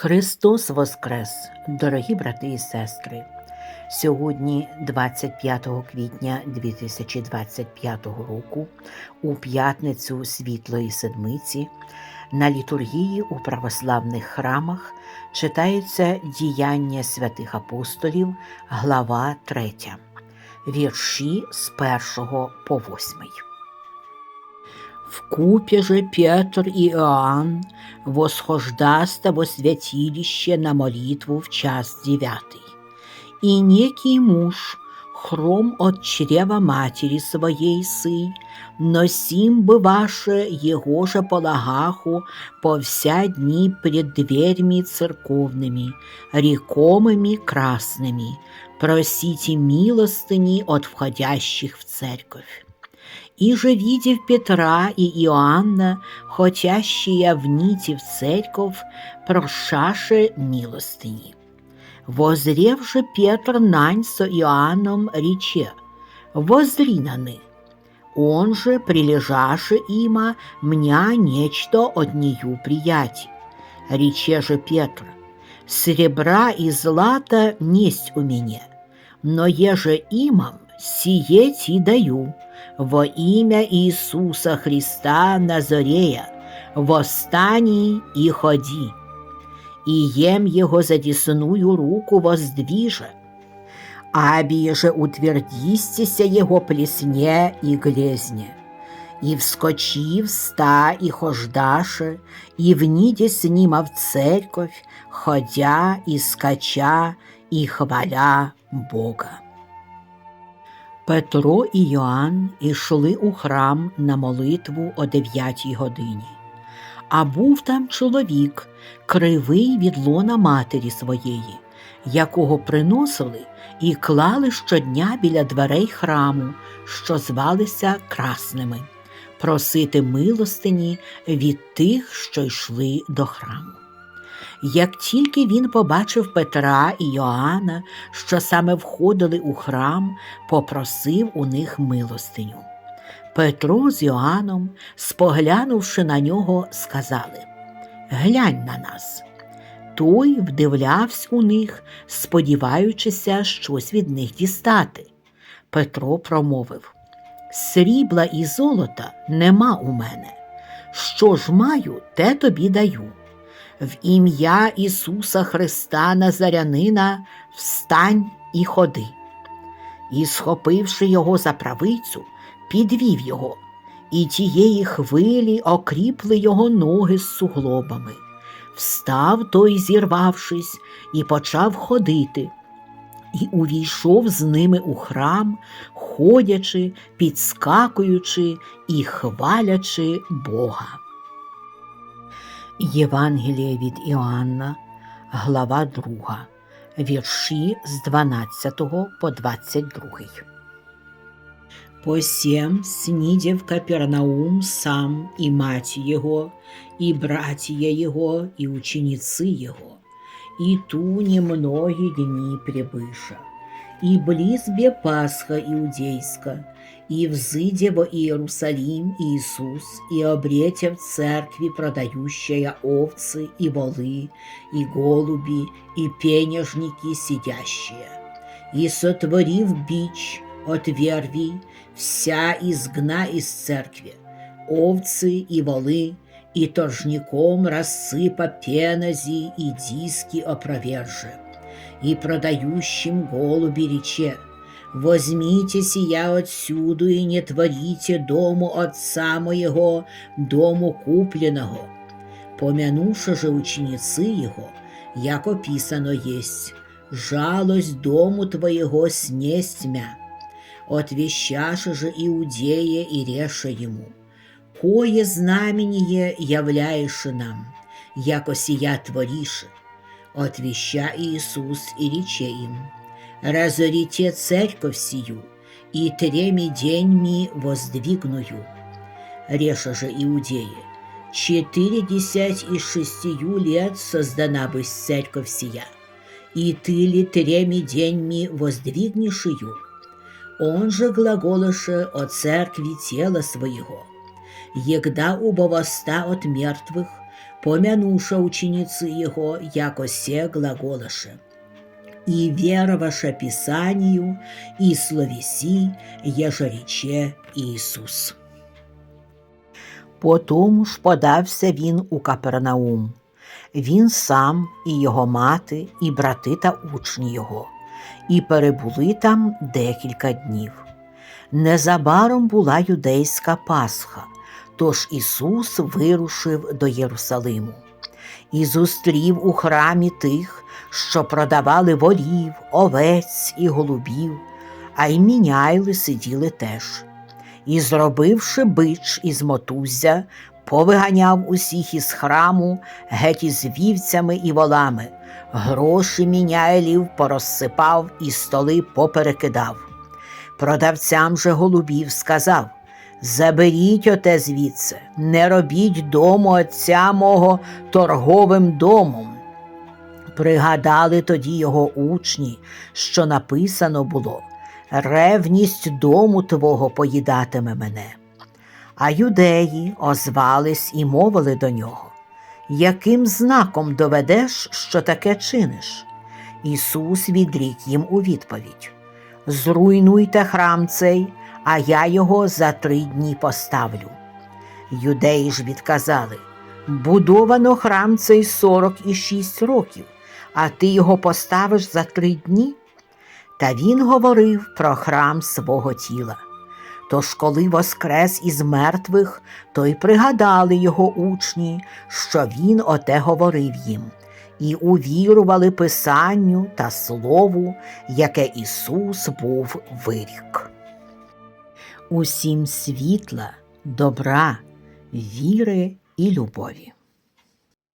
Христос Воскрес, дорогі брати і сестри! Сьогодні, 25 квітня 2025 року, у п'ятницю Світлої Седмиці, на літургії у православних храмах читаються діяння святих апостолів, глава 3, вірші з 1 по 8. В купе же Петр и Иоанн восхождаста во святилище на молитву в час девятый. И некий муж, хром от чрева матери своей сый, но сим бываше его же полагаху по вся дни пред дверьми церковными, рекомыми красными, просите милостыни от входящих в церковь. И же, видев Петра и Иоанна, хотящие вните в церковь, прошаше милостыни. Возрев же Петр нань со Иоанном рече, возри наны. Он же, прилежаше има, мня нечто от нею приять. Рече же Петр, сребра и злата несть у меня, но еже имам, сие ти даю, во имя Иисуса Христа Назорея, восстани и ходи. И ем его за десную руку воздвиже, аби же утвердистися его плесне и глезне. И вскочив ста и хождаше, и вниде с ним в церковь, ходя и скача, и хваля Бога. Петро і Йоанн ішли у храм на молитву о дев'ятій годині. А був там чоловік, кривий від лона матері своєї, якого приносили і клали щодня біля дверей храму, що звалися красними, просити милостині від тих, що йшли до храму. Як тільки він побачив Петра і Йоанна, що саме входили у храм, попросив у них милостиню. Петро з Йоанном, споглянувши на нього, сказали Глянь на нас. Той вдивлявся у них, сподіваючися щось від них дістати. Петро промовив Срібла і золота нема у мене. Що ж маю, те тобі даю в ім'я Ісуса Христа Назарянина встань і ходи. І, схопивши його за правицю, підвів його, і тієї хвилі окріпли його ноги з суглобами. Встав той, зірвавшись, і почав ходити, і увійшов з ними у храм, ходячи, підскакуючи і хвалячи Бога. Євангеліє від Іоанна, глава 2, вірші з 12 по 22. Посем снидев Капернаум сам и мать его, и братья его, и ученицы его, и ту немногие дни пребыша, и близбе Пасха иудейска, и взыдя во Иерусалим Иисус, и обретя в церкви продающая овцы и волы, и голуби, и пенежники сидящие. И сотворив бич от верви, вся изгна из церкви, овцы и волы, и торжником рассыпа пенози и диски опроверже, и продающим голуби рече, Возьмите сия отсюду и не творите дому отца моего, дому купленого. Помянувши же ученицы его, як описано есть, жалость дому твоего снесть мя. Отвещаше же Иудея и реша ему, кое знамение являешь нам, яко сия творише. Отвеща Иисус и рече им, разорите церковь сию, и треми деньми воздвигную. Реша же Иудеи, четыредесять и шестью лет создана бы церковь сия, и ты ли треми деньми воздвигнешь ее? Он же глаголоше о церкви тела своего, егда убовоста от мертвых, помянуша ученицы его, яко се глаголаше. И вероваша Писанию, и словеси, еже рече Ісус. Потому ж подався він у Капернаум. Він сам, і його мати, і брати та учні його, і перебули там декілька днів. Незабаром була юдейська Пасха, тож Ісус вирушив до Єрусалиму і зустрів у храмі тих, що продавали волів, овець і голубів, а й міняйли сиділи теж. І, зробивши бич із мотуззя, повиганяв усіх із храму геть із вівцями і волами, гроші міняйлів порозсипав і столи поперекидав. Продавцям же голубів сказав Заберіть оте звідси, не робіть дому отця мого торговим домом. Пригадали тоді його учні, що написано було Ревність дому твого поїдатиме мене. А юдеї озвались і мовили до нього Яким знаком доведеш, що таке чиниш? Ісус відрік їм у відповідь Зруйнуйте храм цей, а я його за три дні поставлю. Юдеї ж відказали Будовано храм цей сорок і шість років, а ти його поставиш за три дні? Та він говорив про храм свого тіла. Тож, коли воскрес із мертвих, то й пригадали його учні, що він оте говорив їм, і увірували Писанню та Слову, яке Ісус був вирік. Усім світла, добра, віри і любові.